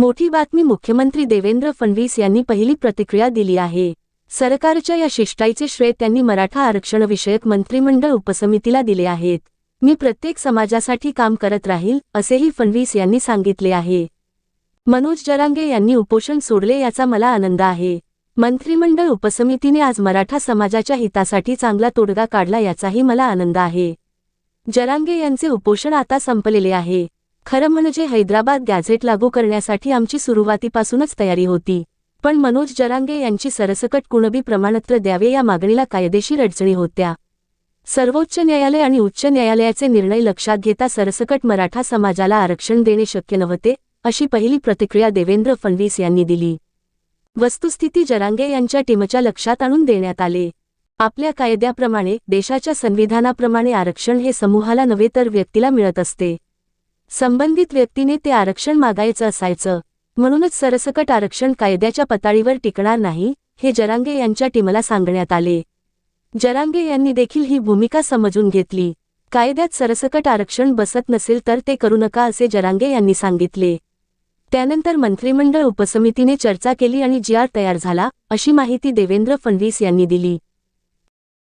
मोठी बातमी मुख्यमंत्री देवेंद्र फडणवीस यांनी पहिली प्रतिक्रिया दिली आहे. सरकारच्या या शिष्टाईचे श्रेय त्यांनी मराठा आरक्षणविषयक मंत्रिमंडळ उपसमितीला दिले आहेत. मी प्रत्येक समाजासाठी काम करत राहील असेही फडणवीस यांनी सांगितले आहे. मनोज जरांगे यांनी उपोषण सोडले याचा मला आनंद आहे. मंत्रिमंडळ उपसमितीने आज मराठा समाजाच्या हितासाठी चांगला तोडगा काढला याचाही मला आनंद आहे. जरांगे यांचे उपोषण आता संपलेले आहे. खरं म्हणजे हैदराबाद गॅझेट लागू करण्यासाठी आमची सुरुवातीपासूनच तयारी होती. पण मनोज जरांगे यांची सरसकट कुणबी प्रमाणत्र द्यावे या मागणीला कायदेशीर अडचणी होत्या. सर्वोच्च न्यायालय आणि उच्च न्यायालयाचे निर्णय लक्षात घेता सरसकट मराठा समाजाला आरक्षण देणे शक्य नव्हते अशी पहिली प्रतिक्रिया देवेंद्र फडणवीस यांनी दिली. वस्तुस्थिती जरांगे यांच्या टीमच्या लक्षात आणून देण्यात आले. आपल्या कायद्याप्रमाणे देशाच्या संविधानाप्रमाणे आरक्षण हे समूहाला नव्हे तर व्यक्तीला मिळत असते. संबंधित व्यक्तीने ते आरक्षण मागायचं असायचं. म्हणूनच सरसकट आरक्षण कायद्याच्या पताळीवर टिकणार नाही हे जरांगे यांच्या टीमला सांगण्यात आले. जरांगे यांनी देखील ही भूमिका समजून घेतली. कायद्यात सरसकट आरक्षण बसत नसेल तर ते करू नका असे जरांगे यांनी सांगितले. त्यानंतर मंत्रिमंडळ उपसमितीने चर्चा केली आणि जी आर तयार झाला अशी माहिती देवेंद्र फडणवीस यांनी दिली.